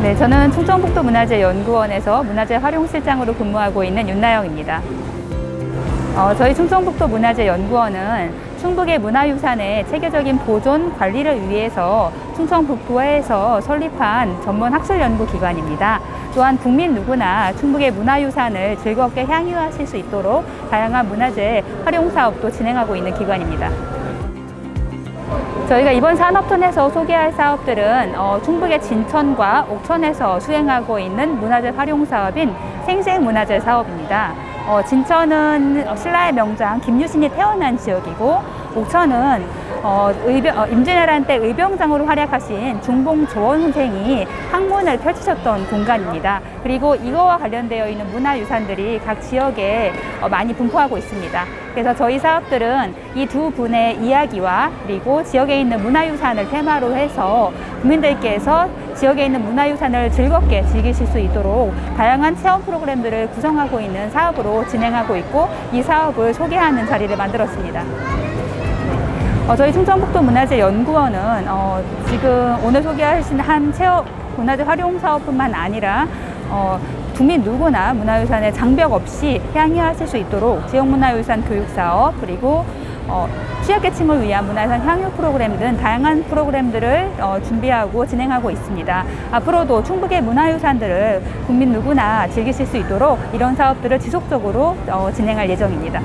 저는 충청북도 문화재 연구원에서 문화재 활용실장으로 근무하고 있는 윤나영입니다. 어, 저희 충청북도 문화재 연구원은 충북의 문화유산의 체계적인 보존 관리를 위해서 충청북도에서 설립한 전문 학술 연구 기관입니다. 또한 국민 누구나 충북의 문화유산을 즐겁게 향유하실 수 있도록 다양한 문화재 활용 사업도 진행하고 있는 기관입니다. 저희가 이번 산업톤에서 소개할 사업들은 어, 충북의 진천과 옥천에서 수행하고 있는 문화재 활용 사업인 생생문화재 사업입니다. 어, 진천은 신라의 명장 김유신이 태어난 지역이고 옥천은 어, 의병, 어, 임진왜란 때 의병장으로 활약하신 중봉 조원 선생이 학문을 펼치셨던 공간입니다. 그리고 이거와 관련되어 있는 문화유산들이 각 지역에 어, 많이 분포하고 있습니다. 그래서 저희 사업들은 이 두 분의 이야기와 그리고 지역에 있는 문화유산을 테마로 해서 국민들께서 지역에 있는 문화유산을 즐겁게 즐기실 수 있도록 다양한 체험 프로그램들을 구성하고 있는 사업으로 진행하고 있고 이 사업을 소개하는 자리를 만들었습니다. 어, 저희 충청북도 문화재 연구원은 어, 지금 오늘 소개하신 한 체험 문화재 활용 사업뿐만 아니라 어, 국민 누구나 문화유산의 장벽 없이 향유하실 수 있도록 지역문화유산 교육 사업 그리고 어, 취약계층을 위한 문화유산 향유 프로그램 등 다양한 프로그램들을 어, 준비하고 진행하고 있습니다. 앞으로도 충북의 문화유산들을 국민 누구나 즐기실 수 있도록 이런 사업들을 지속적으로 어, 진행할 예정입니다.